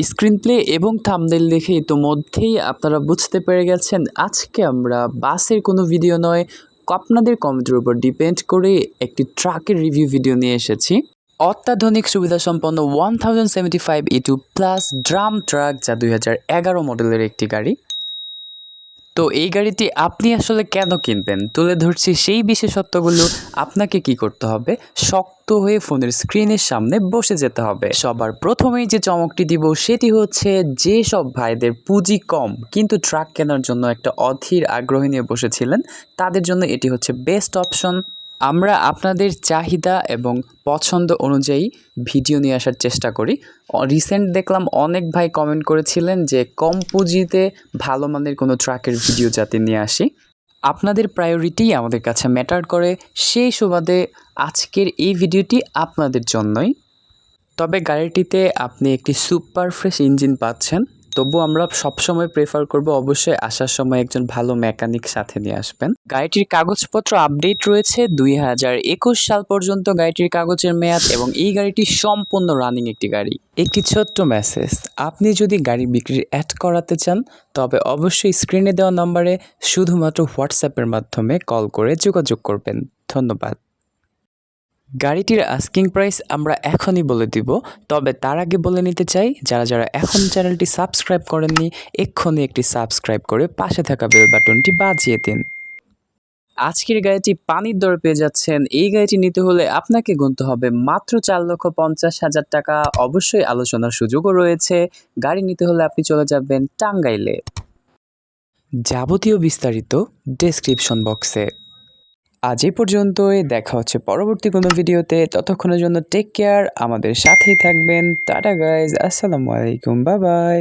screen play এবং thumbnail দেখে ইতোমধ্যেই আপনারা বুঝতে পেরে গেছেন, আজকে আমরা বাসের কোনো ভিডিও নয়, আপনাদের কমেন্টের উপর ডিপেন্ড করে একটি ট্রাকের রিভিউ ভিডিও নিয়ে এসেছি। অত্যাধুনিক সুবিধা সম্পন্ন one thousand seventy five E two plus drum truck যা দুই হাজার এগারো মডেলের একটি গাড়ি। তো এই গাড়িটি আপনি আসলে কেন কিনবেন? তুলে ধরছি সেই বিশেষত্বগুলো। আপনাকে কি করতে হবে? শক্ত হয়ে ফোনের স্ক্রিনের সামনে বসে যেতে হবে। সবার প্রথমেই যে চমকটি দিব সেটি হচ্ছে যে সব ভাইদের পুঁজি কম, কিন্তু ট্রাক কেনার জন্য একটা অধীর আগ্রহ নিয়ে বসেছিলেন, তাদের জন্য এটি হচ্ছে বেস্ট অপশন আমরা আপনাদের চাহিদা এবং পছন্দ অনুযায়ী ভিডিও নিয়ে আসার চেষ্টা করি। রিসেন্ট দেখলাম অনেক ভাই কমেন্ট করেছিলেন যে কম পুঁজিতে ভালো মানের কোনো ট্রাকের ভিডিও যাতে নিয়ে আসি। আপনাদের প্রায়োরিটি আমাদের কাছে ম্যাটার করে, সেই সুবাদে আজকের এই ভিডিওটি আপনাদের জন্যই। তবে গাড়িটিতে আপনি একটি সুপার ফ্রেশ ইঞ্জিন পাচ্ছেন। তবু আমরা সবসময় প্রেফার করব অবশ্যই আসার সময় একজন ভালো মেকানিক সাথে নিয়ে আসবেন। গাড়িটির কাগজপত্র আপডেট রয়েছে দুই হাজার একুশ সাল পর্যন্ত গাড়িটির কাগজের মেয়াদ এবং এই গাড়িটি সম্পূর্ণ রানিং একটি গাড়ি। একটি ছোট্ট মেসেজ আপনি যদি গাড়ি বিক্রির অ্যাড করাতে চান, তবে অবশ্যই স্ক্রিনে দেওয়া নম্বরে শুধুমাত্র হোয়াটসঅ্যাপের মাধ্যমে কল করে যোগাযোগ করবেন। ধন্যবাদ। গাড়িটির আস্কিং প্রাইস আমরা এখনই বলে দিব, তবে তার আগে বলে নিতে চাই, যারা যারা এখন চ্যানেলটি সাবস্ক্রাইব করেননি, এক্ষুনি একটি সাবস্ক্রাইব করে পাশে থাকা বেল বাটনটি বাজিয়ে দিন। আজকের গাড়িটি পানির দর পেয়ে যাচ্ছেন। এই গাড়িটি নিতে হলে আপনাকে গুনতে হবে মাত্র চার লক্ষ পঞ্চাশ হাজার টাকা। অবশ্যই আলোচনার সুযোগও রয়েছে। গাড়ি নিতে হলে আপনি চলে যাবেন টাঙ্গাইলে। যাবতীয় বিস্তারিত ডেসক্রিপশন বক্সে আজ এই পর্যন্তই। দেখা হচ্ছে পরবর্তী কোনো ভিডিওতে। ততক্ষণের জন্য টেক কেয়ার আমাদের সাথেই থাকবেন। টাটা গাইজ আসসালামু আলাইকুম। বা বাই